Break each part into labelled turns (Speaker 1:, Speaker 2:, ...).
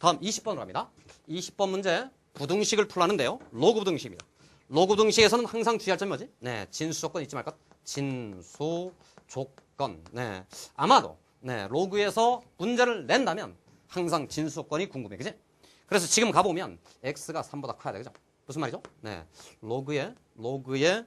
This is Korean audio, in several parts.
Speaker 1: 다음 20번으로 갑니다. 20번 문제 부등식을 풀라는데요. 로그 부등식입니다. 로그 부등식에서는 항상 주의할 점이 뭐지? 네, 진수 조건 잊지 말 것. 진수 조건. 네, 아마도 네 로그에서 문제를 낸다면 항상 진수 조건이 궁금해, 그지? 그래서 지금 가보면 x가 3보다 커야 돼, 그죠? 무슨 말이죠? 네, 로그에 로그에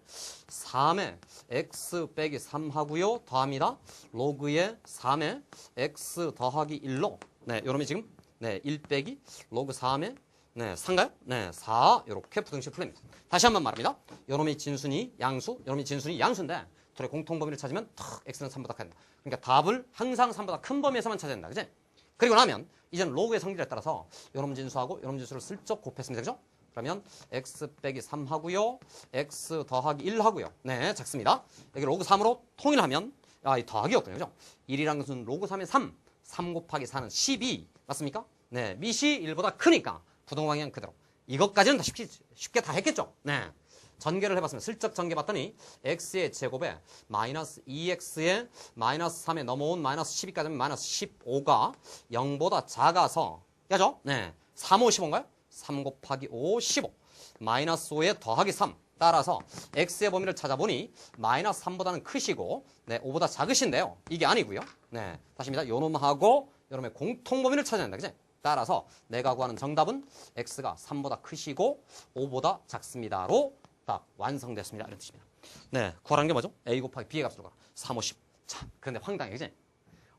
Speaker 1: 3에 x 빼기 3 하고요. 더합니다. 로그에 3에 x 더하기 1로 네, 요놈이 지금 네, 1 빼기 로그 3에 네, 4인가요? 네, 4 이렇게 부등식 풀립니다. 다시 한 번 말합니다. 요놈이 진순이 양수, 요놈이 진순이 양수인데 둘의 공통 범위를 찾으면 탁 x는 3보다 커야 된다. 그러니까 답을 항상 3보다 큰 범위에서만 찾아야 된다. 그지? 그리고 나면 이제는 로그의 성질에 따라서 요놈 진수하고 요놈 진수를 슬쩍 곱했습니다. 그죠? 그러면 x 빼기 3 하고요. x 더하기 1 하고요. 네, 작습니다. 여기 로그 3으로 통일하면 아, 이 더하기였군요. 그죠? 1이라는 것은 로그 3의 3, 3 곱하기 4는 12. 맞습니까? 네, 밑이 1보다 크니까 부동 방향 그대로. 이것까지는 다 쉽게, 쉽게 다 했겠죠? 네. 전개를 해봤습니다. 슬쩍 전개봤더니 x의 제곱에 마이너스 2x에 마이너스 3에 넘어온 마이너스 12까지 하면 마이너스 15가 0보다 작아서 야죠? 네. 3, 5, 15인가요? 3 곱하기 5, 15. 마이너스 5에 더하기 3. 따라서 x의 범위를 찾아보니 마이너스 3보다는 크시고 네, 5보다 작으신데요. 이게 아니고요. 네, 다시입니다. 요 놈하고 요놈의 공통 범위를 찾아야 된다. 그지? 따라서 내가 구하는 정답은 x가 3보다 크시고 5보다 작습니다로 답 완성됐습니다. 이런 뜻입니다. 네, 구하라는 게 뭐죠? a 곱하기 b의 값으로 가라. 3, 50. 참, 그런데 황당해, 그지?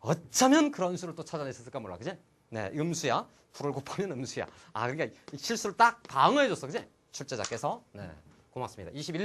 Speaker 1: 어쩌면 그런 수를 또 찾아냈을까 몰라, 그지? 네, 음수야. 불을 곱하면 음수야. 아, 그러니까 이 실수를 딱 방어해줬어, 그지? 출제자께서. 네, 고맙습니다. 21